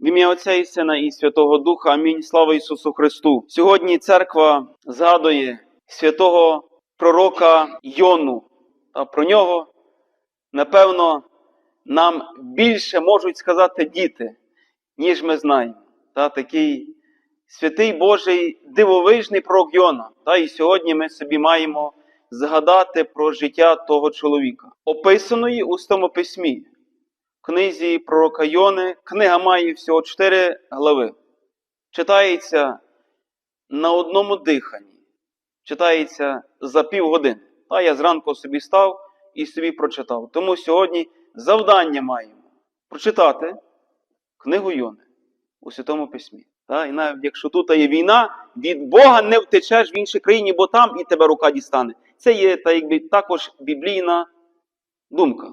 В ім'я Отця і Сина і Святого Духа. Амінь. Слава Ісусу Христу. Сьогодні церква згадує святого пророка Йону. Та про нього, напевно, нам більше можуть сказати діти, ніж ми знаємо. Та такий святий Божий дивовижний пророк Йона. Та і сьогодні ми собі маємо згадати про життя того чоловіка, описаної у Стому письмі книзі пророка Йони. Книга має всього чотири глави. Читається на одному диханні. Читається за півгодини. Та я зранку собі став і собі прочитав. Тому сьогодні завдання маємо прочитати книгу Йони у Святому Письмі. Та, і навіть якщо тут є війна, від Бога не втечеш в іншій країні, бо там і тебе рука дістане. Це є та, якби, також біблійна думка.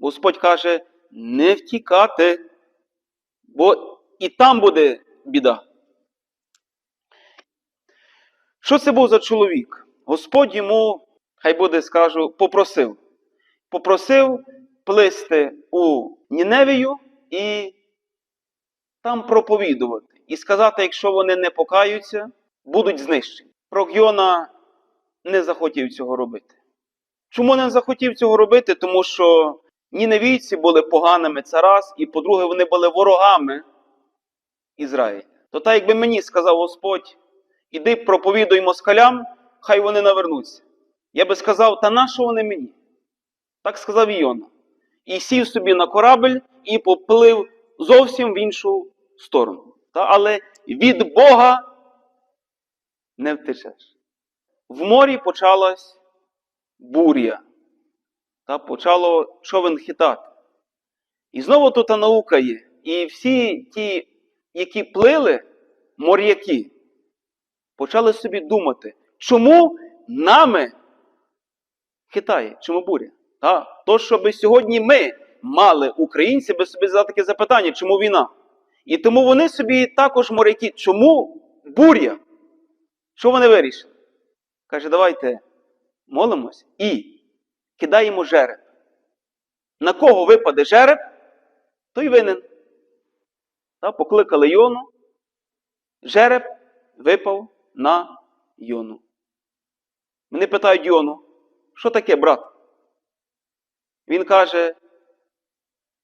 Господь каже, не втікати, бо і там буде біда. Що це був за чоловік? Господь йому, хай буде скажу, попросив. Попросив плисти у Ніневію і там проповідувати. І сказати, якщо вони не покаються, будуть знищені. Пророк Йона не захотів цього робити. Чому не захотів цього робити? Тому що ніневійці були поганими це раз, і по-друге, вони були ворогами Ізраїля. То так, якби мені сказав Господь, іди проповідуй москалям, хай вони навернуться. Я би сказав, та нащо вони мені? Так сказав Іона. І сів собі на корабль і поплив зовсім в іншу сторону. Та, але від Бога не втечеш. В морі почалась буря. Та почало човен хитати. І знову тут наука є. І всі ті, які плили, моряки, почали собі думати, чому нами хитає, чому буря? Та, то, щоб сьогодні ми мали українці, би собі задати таке запитання, чому війна? І тому вони собі також моряки, чому буря? Що вони вирішили? Каже, давайте молимось і кидаємо жереб. На кого випаде жереб, той винен. Та, покликали Йону, жереб випав на Йону. Вони питають Йону, що таке, брат? Він каже,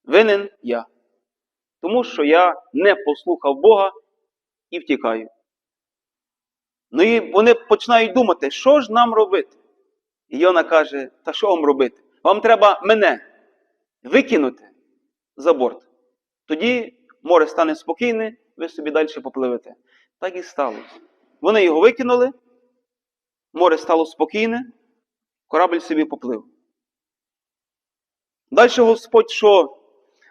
винен я. Тому що я не послухав Бога і втікаю. Ну і вони починають думати, що ж нам робити? І Йона каже, та що вам робити? Вам треба мене викинути за борт. Тоді море стане спокійне, ви собі далі попливете. Так і сталося. Вони його викинули, море стало спокійне, корабль собі поплив. Далі Господь що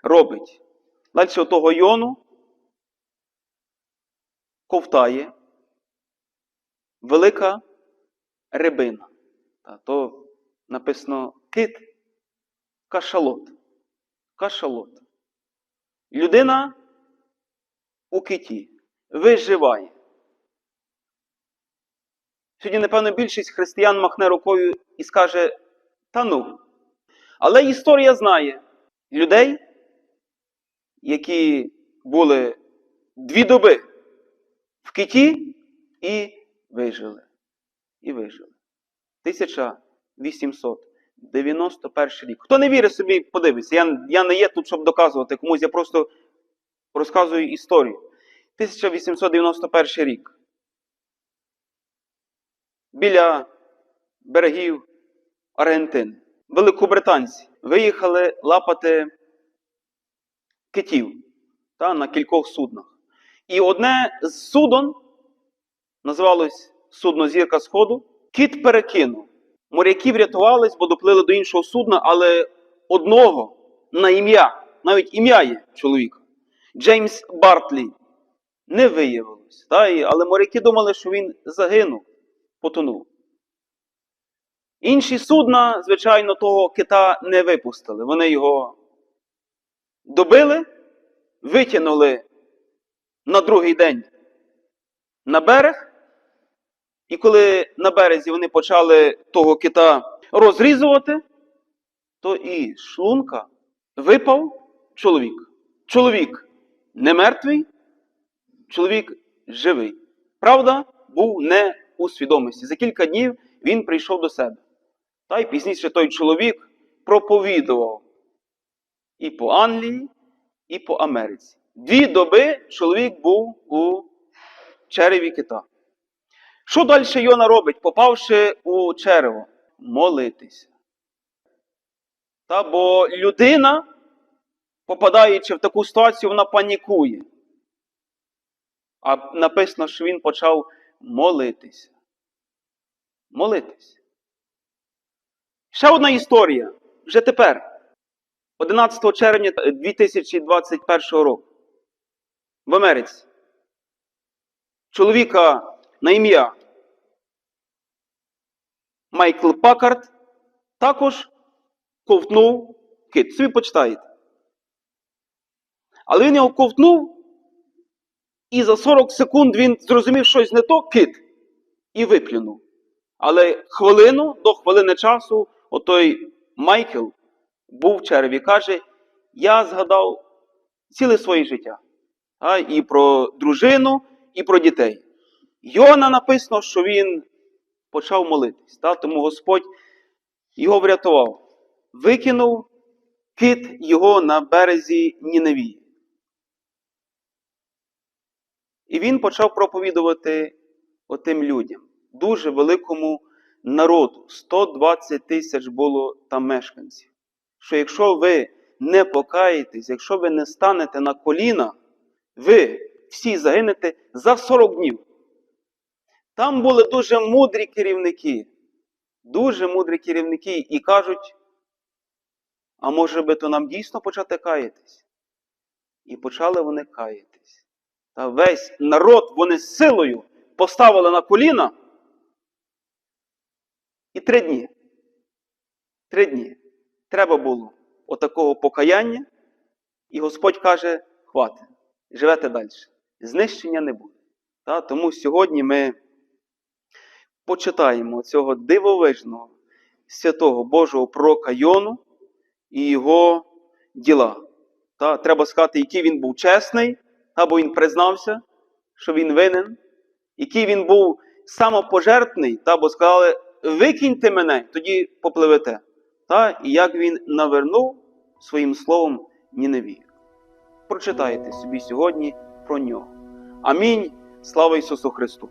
робить? Далі отого Йону ковтає велика рибина. То написано кит кашалот. Кашалот. Людина у киті виживає. Сьогодні, напевно, більшість християн махне рукою і скаже: та ну. Але історія знає людей, які були дві доби в киті і вижили. І вижили. 1891 рік. Хто не вірить собі, подивиться. Я, я не є тут, щоб доказувати комусь, я просто розказую історію. 1891 рік. Біля берегів Аргентини. Великобританці виїхали лапати китів та, на кількох суднах. І одне з судон називалось судно Зірка Сходу. Кіт перекинув. Моряки врятувались, бо доплили до іншого судна, але одного на ім'я, навіть ім'я є чоловіка, Джеймс Бартлі, не виявилось. Та, але моряки думали, що він загинув, потонув. Інші судна, звичайно, того кита не випустили. Вони його добили, витягнули на другий день на берег. І коли на березі вони почали того кита розрізувати, то і шлунка випав чоловік. Чоловік не мертвий, чоловік живий. Правда, був не у свідомості. За кілька днів він прийшов до себе. Та й пізніше той чоловік проповідував і по Англії, і по Америці. Дві доби чоловік був у череві кита. Що далі Йона робить, попавши у черево? Молитися. Та бо людина, попадаючи в таку ситуацію, вона панікує. А написано, що він почав молитися. Молитися. Ще одна історія. Вже тепер, 11 червня 2021 року, в Америці. Чоловіка на ім'я Майкл Пакард також ковтнув кит. Собі почитаєте. Але він його ковтнув, і за 40 секунд він зрозумів щось не то кит і виплюнув. Але хвилину до хвилини часу отой Майкл був в черві. Каже, я згадав ціле своє життя. А, і про дружину, і про дітей. Йона написано, що він почав молитись. Та? Тому Господь його врятував. Викинув кит його на березі Ніневії. І він почав проповідувати отим людям, дуже великому народу. 120 тисяч було там мешканців. Що якщо ви не покаєтесь, якщо ви не станете на коліна, ви всі загинете за 40 днів. Там були дуже мудрі керівники, дуже мудрі керівники, і кажуть, а може би то нам дійсно почати каятись? І почали вони каятись. Та весь народ вони з силою поставили на коліна. І три дні. Три дні. Треба було отакого покаяння. І Господь каже: хватить, живете далі. Знищення не буде. Та? Тому сьогодні ми почитаємо цього дивовижного святого Божого пророка Йону і його діла. Та? Треба сказати, який він був чесний, або він признався, що він винен, який він був самопожертвний, та, бо сказали, викиньте мене, тоді попливете. Та? І як він навернув своїм словом Ніневію. Прочитайте собі сьогодні про нього. Амінь. Слава Ісусу Христу!